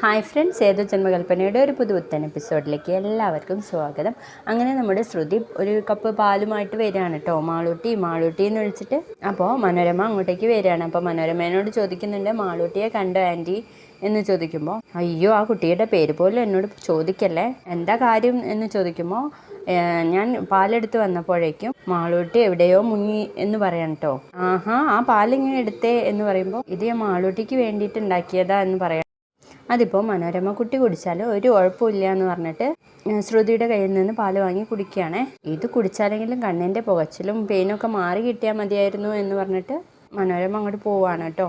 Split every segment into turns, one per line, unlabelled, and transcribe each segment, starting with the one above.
Hi friends ഏതോ ജന്മകൽപ്പനയുടെ ഒരു പുതുപുത്തൻ എപ്പിസോഡിലേക്ക് എല്ലാവർക്കും സ്വാഗതം. അങ്ങനെ നമ്മുടെ ശ്രുതി ഒരു കപ്പ് പാലുമായിട്ട് വരികയാണ് കേട്ടോ. മാളൂട്ടി മാളൂട്ടി എന്ന് വിളിച്ചിട്ട്. അപ്പോൾ മനോരമ അങ്ങോട്ടേക്ക് വരികയാണ്. അപ്പോൾ മനോരമേനോട് ചോദിക്കുന്നുണ്ട് മാളൂട്ടിയെ കണ്ടോ ആന്റി എന്ന് ചോദിക്കുമ്പോൾ അയ്യോ ആ കുട്ടിയുടെ പേര് പോലും എന്നോട് ചോദിക്കല്ലേ? എന്താ കാര്യം? എന്ന് ചോദിക്കുമ്പോൾ "ഏഹ്, ഞാൻ പാലെടുത്ത് വന്നപ്പോഴേക്കും മാളൂട്ടി എവിടെയോ മുങ്ങി എന്ന് പറയണം കേട്ടോ. ആഹാ ആ പാലിങ്ങനെ എടുത്തേ എന്ന് പറയുമ്പോൾ ഇത് മാളൂട്ടിക്ക് വേണ്ടിയിട്ട് ഉണ്ടാക്കിയതാ എന്ന് പറയാം അതിപ്പോൾ മനോരമ കുട്ടി കുടിച്ചാൽ ഒരു കുഴപ്പമില്ല എന്ന് പറഞ്ഞിട്ട് ശ്രുതിയുടെ കയ്യിൽ നിന്ന് പാൽ വാങ്ങി കുടിക്കുകയാണേ. ഇത് കുടിച്ചാലെങ്കിലും കണ്ണിന്റെ പുകച്ചിലും പെയിനൊക്കെ മാറി കിട്ടിയാൽ മതിയായിരുന്നു എന്ന് പറഞ്ഞിട്ട് മനോരമ അങ്ങോട്ട് പോവാണ് കേട്ടോ.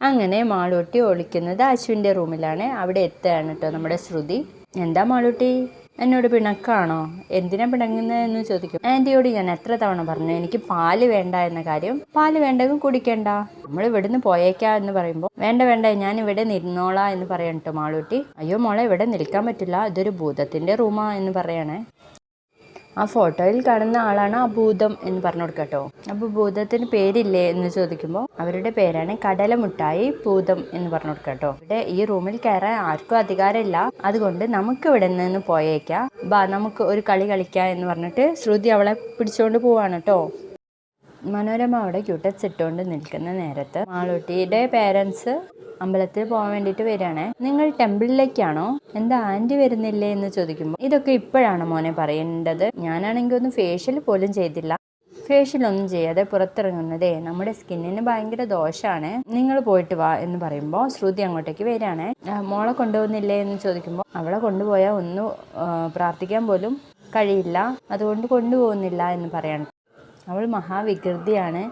അങ്ങനെ മാളൂട്ടി ഒളിക്കുന്നത് അശ്വിന്റെ റൂമിലാണ്. അവിടെ എത്തുകയാണ് കേട്ടോ നമ്മുടെ ശ്രുതി. എന്താ മാളൂട്ടി? എന്നോട് പിണക്കാണോ? എന്തിനാ പിണങ്ങുന്നത് എന്ന് ചോദിക്കും. ആന്റിയോട് ഞാൻ എത്ര തവണ പറഞ്ഞു എനിക്ക് പാൽ വേണ്ട എന്ന കാര്യം പാൽ വേണ്ടെങ്കിൽ കുടിക്കണ്ട. നമ്മൾ ഇവിടുന്ന് പോയേക്കാ എന്ന് പറയുമ്പോൾ വേണ്ട വേണ്ട ഞാൻ ഇവിടെ നിന്നോളാം എന്ന് പറയണം മാളൂട്ടി. അയ്യോ മോളെ ഇവിടെ നിൽക്കാൻ പറ്റില്ല. ഇതൊരു ഭൂതത്തിന്റെ റൂമാ എന്ന് പറയണേ. ആ ഫോട്ടോയിൽ കാണുന്ന ആളാണ് ആ ഭൂതം എന്ന് പറഞ്ഞു കൊടുക്കട്ടോ അപ്പോൾ ഭൂതത്തിന് പേരില്ലേ എന്ന് ചോദിക്കുമ്പോൾ അവരുടെ പേരാണ് കടലമുട്ടായി ഭൂതം എന്ന് പറഞ്ഞു കൊടുക്കട്ടോ ഇവിടെ ഈ റൂമിൽ കയറാൻ ആർക്കും അധികാരമില്ല. അതുകൊണ്ട് നമുക്ക് ഇവിടെ നിന്ന് പോയേക്കാം. ബാ നമുക്ക് ഒരു കളി കളിക്കാം എന്ന് പറഞ്ഞിട്ട് ശ്രുതി അവളെ പിടിച്ചുകൊണ്ട് പോവാണ് കേട്ടോ. മനോരമ അവിടെ ക്യൂട്ടക്സ് ഇട്ടുകൊണ്ട് നിൽക്കുന്ന നേരത്ത് മാളൂട്ടിയുടെ പേരൻസ് അമ്പലത്തിൽ പോകാൻ വേണ്ടിയിട്ട് വരികയാണേ. നിങ്ങൾ ടെമ്പിളിലേക്കാണോ? എന്താ ആന്റി വരുന്നില്ലേ എന്ന് ചോദിക്കുമ്പോൾ ഇതൊക്കെ ഇപ്പോഴാണ് മോനെ പറയേണ്ടത്. ഞാനാണെങ്കിൽ ഒന്നും ഫേഷ്യൽ പോലും ചെയ്തില്ല. ഫേഷ്യലൊന്നും ചെയ്യാതെ പുറത്തിറങ്ങുന്നതേ നമ്മുടെ സ്കിന്നിന് ഭയങ്കര ദോഷമാണ് നിങ്ങൾ പോയിട്ട് വാ എന്ന് പറയുമ്പോൾ ശ്രുതി അങ്ങോട്ടേക്ക് വരികയാണ്. മോളെ കൊണ്ടുപോകുന്നില്ലേ എന്ന് ചോദിക്കുമ്പോൾ അവളെ കൊണ്ടുപോയാൽ ഒന്നും പ്രാർത്ഥിക്കാൻ പോലും കഴിയില്ല. അതുകൊണ്ട് കൊണ്ടുപോകുന്നില്ല എന്ന് പറയാണ്. അവൾ മഹാവികൃതിയാണ്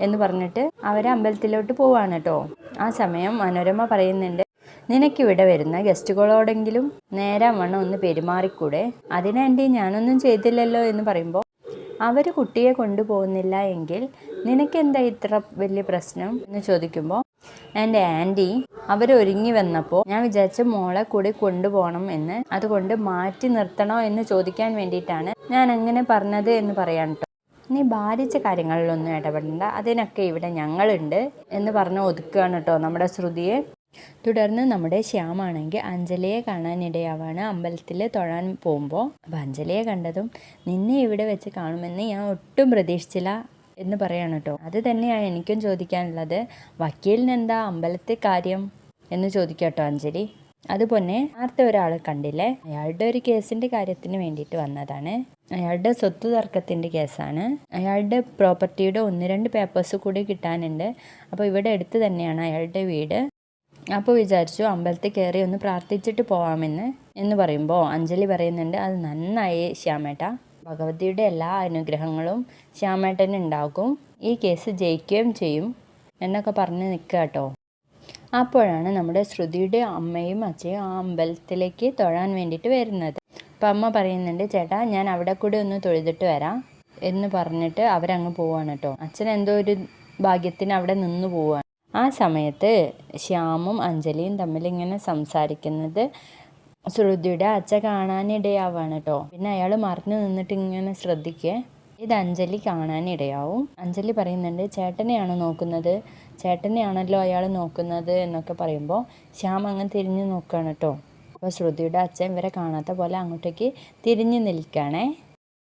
എന്ന് പറഞ്ഞിട്ട് അവരെ അമ്പലത്തിലോട്ട് പോവാണ് കേട്ടോ. ആ സമയം മനോരമ പറയുന്നുണ്ട് നിനക്കിവിടെ വരുന്ന ഗസ്റ്റുകളോടെങ്കിലും നേരെ വണ്ണം ഒന്ന് പെരുമാറിക്കൂടെ? അതിനാണ്ടി ഞാനൊന്നും ചെയ്തില്ലല്ലോ എന്ന് പറയുമ്പോൾ അവർ കുട്ടിയെ കൊണ്ടുപോകുന്നില്ല എങ്കിൽ നിനക്കെന്താ ഇത്ര വലിയ പ്രശ്നം? എന്ന് ചോദിക്കുമ്പോൾ എന്റെ ആന്റി അവരൊരുങ്ങി വന്നപ്പോൾ ഞാൻ വിചാരിച്ച മോളെ കൂടി കൊണ്ടുപോകണം എന്ന് അതുകൊണ്ട് മാറ്റി നിർത്തണോ എന്ന് ചോദിക്കാൻ വേണ്ടിയിട്ടാണ് ഞാൻ അങ്ങനെ പറഞ്ഞത് എന്ന് പറയാൻ കേട്ടോ നീ ഭാരിച്ച കാര്യങ്ങളിലൊന്നും ഇടപെടണ്ട. അതിനൊക്കെ ഇവിടെ ഞങ്ങളുണ്ട് എന്ന് പറഞ്ഞ് ഒതുക്കുകയാണ് കേട്ടോ നമ്മുടെ ശ്രുതിയെ. തുടർന്ന് നമ്മുടെ ശ്യാമാണെങ്കിൽ അഞ്ജലിയെ കാണാനിടയാവാണ് അമ്പലത്തിൽ തൊഴാൻ പോകുമ്പോൾ അപ്പം അഞ്ജലിയെ കണ്ടതും നിന്നെ ഇവിടെ വെച്ച് കാണുമെന്ന് ഞാൻ ഒട്ടും പ്രതീക്ഷിച്ചില്ല എന്ന് പറയാണ് കേട്ടോ. അത് തന്നെയാണ് എനിക്കും ചോദിക്കാനുള്ളത്. വക്കീലിന് എന്താ അമ്പലത്തെ കാര്യം എന്ന് ചോദിക്കാം കേട്ടോ അഞ്ജലി. അതുപോലെ നേരത്തെ ഒരാൾ കണ്ടില്ലേ? അയാളുടെ ഒരു കേസിന്റെ കാര്യത്തിന് വേണ്ടിയിട്ട് വന്നതാണ്. അയാളുടെ സ്വത്ത് തർക്കത്തിന്റെ കേസാണ്. അയാളുടെ പ്രോപ്പർട്ടിയുടെ ഒന്ന് രണ്ട് പേപ്പേഴ്സ് കൂടി കിട്ടാനുണ്ട്. അപ്പോൾ ഇവിടെ അടുത്ത് തന്നെയാണ് അയാളുടെ വീട്. അപ്പോൾ വിചാരിച്ചു അമ്പലത്തിൽ കയറി ഒന്ന് പ്രാർത്ഥിച്ചിട്ട് പോവാമെന്ന് എന്ന് പറയുമ്പോൾ അഞ്ജലി പറയുന്നുണ്ട് അത് നന്നായി ശ്യാമേട്ട. ഭഗവതിയുടെ എല്ലാ അനുഗ്രഹങ്ങളും ശ്യാമേട്ടന് ഉണ്ടാകും. ഈ കേസ് ജയിക്കുകയും ചെയ്യും എന്നൊക്കെ പറഞ്ഞ് നിൽക്കുക കേട്ടോ അപ്പോഴാണ് നമ്മുടെ ശ്രുതിയുടെ അമ്മയും അച്ഛയും ആ അമ്പലത്തിലേക്ക് തൊഴാൻ വേണ്ടിയിട്ട് വരുന്നത്. അപ്പം അമ്മ പറയുന്നുണ്ട് ചേട്ടാ ഞാൻ അവിടെ കൂടെ ഒന്ന് തൊഴുതിട്ട് വരാം എന്ന് പറഞ്ഞിട്ട് അവരങ്ങ് പോവാണ് കേട്ടോ അച്ഛൻ എന്തോ ഒരു ഭാഗ്യത്തിന് അവിടെ നിന്ന് പോവാണ്. ആ സമയത്ത് ശ്യാമും അഞ്ജലിയും തമ്മിൽ ഇങ്ങനെ സംസാരിക്കുന്നത് ശ്രുതിയുടെ അച്ഛ കാണാനിടയാവാണ് കേട്ടോ പിന്നെ അയാൾ മറിഞ്ഞു നിന്നിട്ട് ഇങ്ങനെ ശ്രദ്ധിക്കുക ഇത് അഞ്ജലി കാണാനിടയാവും. അഞ്ജലി പറയുന്നുണ്ട് ചേട്ടനെയാണോ നോക്കുന്നത്. ചേട്ടനെയാണല്ലോ അയാൾ നോക്കുന്നത് എന്നൊക്കെ പറയുമ്പോൾ ശ്യാം അങ്ങ് തിരിഞ്ഞു നോക്കുകയാണ് കേട്ടോ അപ്പോൾ ശ്രുതിയുടെ അച്ഛൻ ഇവരെ കാണാത്ത പോലെ അങ്ങോട്ടേക്ക് തിരിഞ്ഞു നിൽക്കുകയാണേ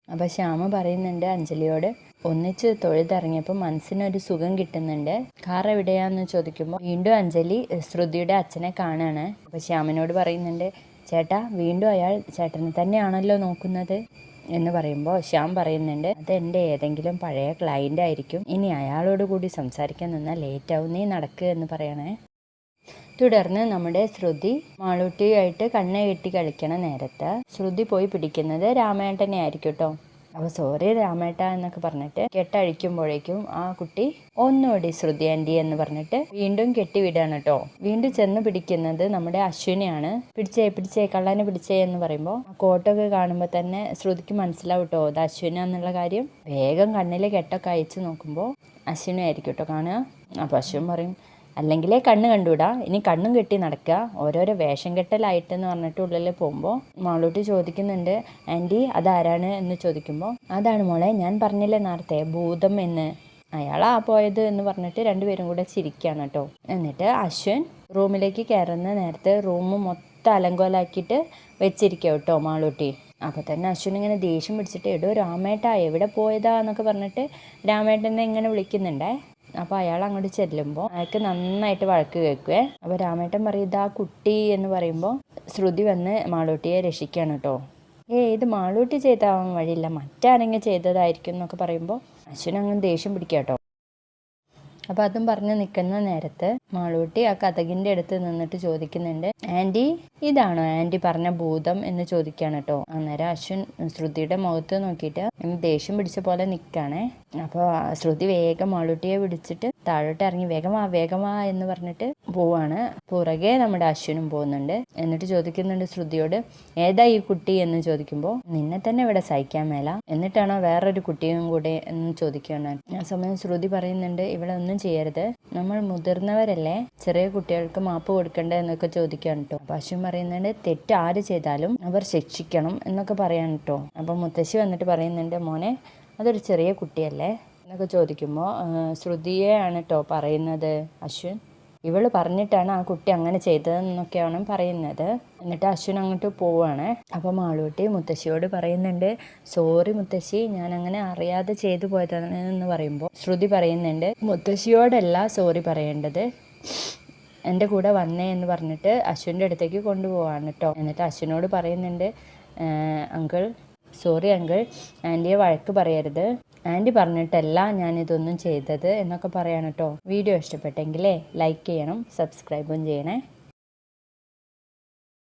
അപ്പോൾ ശ്യാമ പറയുന്നുണ്ട് അഞ്ജലിയോട് ഒന്നിച്ച് തൊഴുതിറങ്ങിയപ്പോൾ മനസ്സിനൊരു സുഖം കിട്ടുന്നുണ്ട്. കാർ എവിടെയാന്ന് ചോദിക്കുമ്പോൾ വീണ്ടും അഞ്ജലി ശ്രുതിയുടെ അച്ഛനെ കാണുകയാണ് അപ്പോൾ ശ്യാമിനോട് പറയുന്നുണ്ട് ചേട്ടാ വീണ്ടും അയാൾ ചേട്ടനെ തന്നെയാണല്ലോ നോക്കുന്നത്. എന്ന് പറയുമ്പോൾ ശ്യാം പറയുന്നുണ്ട് അത് എന്റെ ഏതെങ്കിലും പഴയ ക്ലയന്റ് ആയിരിക്കും. ഇനി അയാളോട് കൂടി സംസാരിക്കാൻ നിന്നാൽ ലേറ്റ് ആവും. നീ നടക്കുക എന്ന് പറയണേ. തുടർന്ന് നമ്മുടെ ശ്രുതി മാളൂട്ടിയായിട്ട് കണ്ണ് കെട്ടി കളിക്കണ നേരത്ത് ശ്രുതി പോയി പിടിക്കുന്നത് രാമേട്ടനെ ആയിരിക്കും കേട്ടോ അപ്പോൾ സോറി രാമേട്ട എന്നൊക്കെ പറഞ്ഞിട്ട് കെട്ടഴിക്കുമ്പോഴേക്കും ആ കുട്ടി ഒന്നുകൂടി ശ്രുതി ആന്റി എന്ന് പറഞ്ഞിട്ട് വീണ്ടും കെട്ടിവിടാണ് കേട്ടോ വീണ്ടും ചെന്ന് പിടിക്കുന്നത് നമ്മുടെ അശ്വിനിയാണ്. പിടിച്ചേ പിടിച്ചേ കള്ളനെ പിടിച്ചേ എന്ന് പറയുമ്പോൾ ആ കോട്ടൊക്കെ കാണുമ്പോൾ തന്നെ ശ്രുതിക്ക് മനസ്സിലാവും കേട്ടോ അത് അശ്വിനാന്നുള്ള കാര്യം. വേഗം കണ്ണിൽ കെട്ടൊക്കെ അയച്ചു നോക്കുമ്പോൾ അശ്വിനായിരിക്കും കേട്ടോ കാണുക. അപ്പോൾ അശ്വിൻ പറയും അല്ലെങ്കിലേ കണ്ണ് കണ്ടുവിടാ ഇനി കണ്ണും കെട്ടി നടക്കുക ഓരോരോ വേഷം കെട്ടലായിട്ട് എന്ന് പറഞ്ഞിട്ട് ഉള്ളിൽ പോകുമ്പോൾ മോളോട്ട് ചോദിക്കുന്നുണ്ട് ആന്റി അതാരാണ്? എന്ന് ചോദിക്കുമ്പോൾ അതാണ് മോളെ ഞാൻ പറഞ്ഞില്ലേ നേരത്തെ ഭൂതം എന്ന്. അയാളാ പോയത് എന്ന് പറഞ്ഞിട്ട് രണ്ടുപേരും കൂടെ ചിരിക്കുകയാണ് കേട്ടോ. എന്നിട്ട് അശ്വിൻ റൂമിലേക്ക് കയറുന്ന നേരത്തെ റൂം മൊത്തം അലങ്കോലാക്കിയിട്ട് വെച്ചിരിക്കുക കേട്ടോ മാളൂട്ടി. അപ്പോൾ തന്നെ അശ്വിൻ ഇങ്ങനെ ദേഷ്യം പിടിച്ചിട്ട് എടോ രാമേട്ടാ എവിടെ പോയതാ? എന്നൊക്കെ പറഞ്ഞിട്ട് രാമേട്ടനെ ഇങ്ങനെ വിളിക്കുന്നുണ്ടേ. അപ്പോൾ അയാൾ അങ്ങോട്ട് ചെല്ലുമ്പോൾ അയാൾക്ക് നന്നായിട്ട് വഴക്ക് കേൾക്കുവേ. അപ്പോൾ രാമേട്ടൻ പറയും ഇതാ കുട്ടി എന്ന് പറയുമ്പോൾ ശ്രുതി വന്ന് മാളൂട്ടിയെ രക്ഷിക്കുകയാണ് കേട്ടോ ഏ ഇത് മാളൂട്ടി ചെയ്താവാൻ വഴിയില്ല. മറ്റാരെങ്കിലും ചെയ്തതായിരിക്കും എന്നൊക്കെ പറയുമ്പോൾ അശ്വിൻ അങ്ങ് ദേഷ്യം പിടിക്കുക കേട്ടോ അപ്പോൾ അതും പറഞ്ഞ് നിൽക്കുന്ന നേരത്ത് മാളൂട്ടി ആ കഥകിന്റെ അടുത്ത് നിന്നിട്ട് ചോദിക്കുന്നുണ്ട് ആന്റി ഇതാണോ ആന്റി പറഞ്ഞ ഭൂതം? എന്ന് ചോദിക്കുകയാണ് കേട്ടോ അന്നേരം അശ്വിൻ ശ്രുതിയുടെ മുഖത്ത് നോക്കിയിട്ട് ദേഷ്യം പിടിച്ച പോലെ നിൽക്കുകയാണേ അപ്പോൾ ശ്രുതി വേഗം മാളൂട്ടിയെ പിടിച്ചിട്ട് താഴോട്ട് ഇറങ്ങി വേഗമാ വേഗമാ എന്ന് പറഞ്ഞിട്ട് പോവാണ്. പുറകെ നമ്മുടെ അശ്വിനും പോകുന്നുണ്ട്. എന്നിട്ട് ചോദിക്കുന്നുണ്ട് ശ്രുതിയോട് ഏതാ ഈ കുട്ടി? എന്ന് ചോദിക്കുമ്പോൾ നിന്നെ തന്നെ ഇവിടെ സഹിക്കാൻ മേല. എന്നിട്ടാണോ വേറൊരു കുട്ടിയും കൂടെ എന്ന് ചോദിക്കുകയാണ്. ആ സമയം ശ്രുതി പറയുന്നുണ്ട് ഇവിടെ ഒന്നും ചെയ്യരുത്. നമ്മൾ മുതിർന്നവരല്ലേ? ചെറിയ കുട്ടികൾക്ക് മാപ്പ് കൊടുക്കണ്ടേ? എന്നൊക്കെ ചോദിക്കുകയാണ് കേട്ടോ അപ്പം അശ്വിൻ പറയുന്നുണ്ട് തെറ്റ് ആര് ചെയ്താലും അവർ ശിക്ഷിക്കണം എന്നൊക്കെ പറയാൻ കേട്ടോ അപ്പം മുത്തശ്ശി വന്നിട്ട് പറയുന്നുണ്ട് മോനെ. അതൊരു ചെറിയ കുട്ടിയല്ലേ? എന്നൊക്കെ ചോദിക്കുമ്പോൾ ശ്രുതിയെയാണ് കേട്ടോ പറയുന്നത് അശ്വിൻ. ഇവൾ പറഞ്ഞിട്ടാണ് ആ കുട്ടി അങ്ങനെ ചെയ്തതെന്നൊക്കെയാണ് പറയുന്നത്. എന്നിട്ട് അശ്വിൻ അങ്ങോട്ട് പോവാണ്. അപ്പോൾ മാളൂട്ടി മുത്തശ്ശിയോട് പറയുന്നുണ്ട് സോറി മുത്തശ്ശി ഞാൻ അങ്ങനെ അറിയാതെ ചെയ്തു പോയതാണ് എന്ന് പറയുമ്പോൾ ശ്രുതി പറയുന്നുണ്ട് മുത്തശ്ശിയോടല്ല സോറി പറയേണ്ടത്. എന്റെ കൂടെ വന്നേ എന്ന് പറഞ്ഞിട്ട് അശ്വിന്റെ അടുത്തേക്ക് കൊണ്ടുപോവാണ് കേട്ടോ എന്നിട്ട് അശ്വിനോട് പറയുന്നുണ്ട് അങ്കിൾ സോറി അങ്കിൾ ആന്റിയെ വഴക്ക് പറയരുത്. ആന്റി പറഞ്ഞിട്ടല്ല ഞാനിതൊന്നും ചെയ്തത് എന്നൊക്കെ പറയാണ് കേട്ടോ വീഡിയോ ഇഷ്ടപ്പെട്ടെങ്കിലേ ലൈക്ക് ചെയ്യണം സബ്സ്ക്രൈബും ചെയ്യണേ.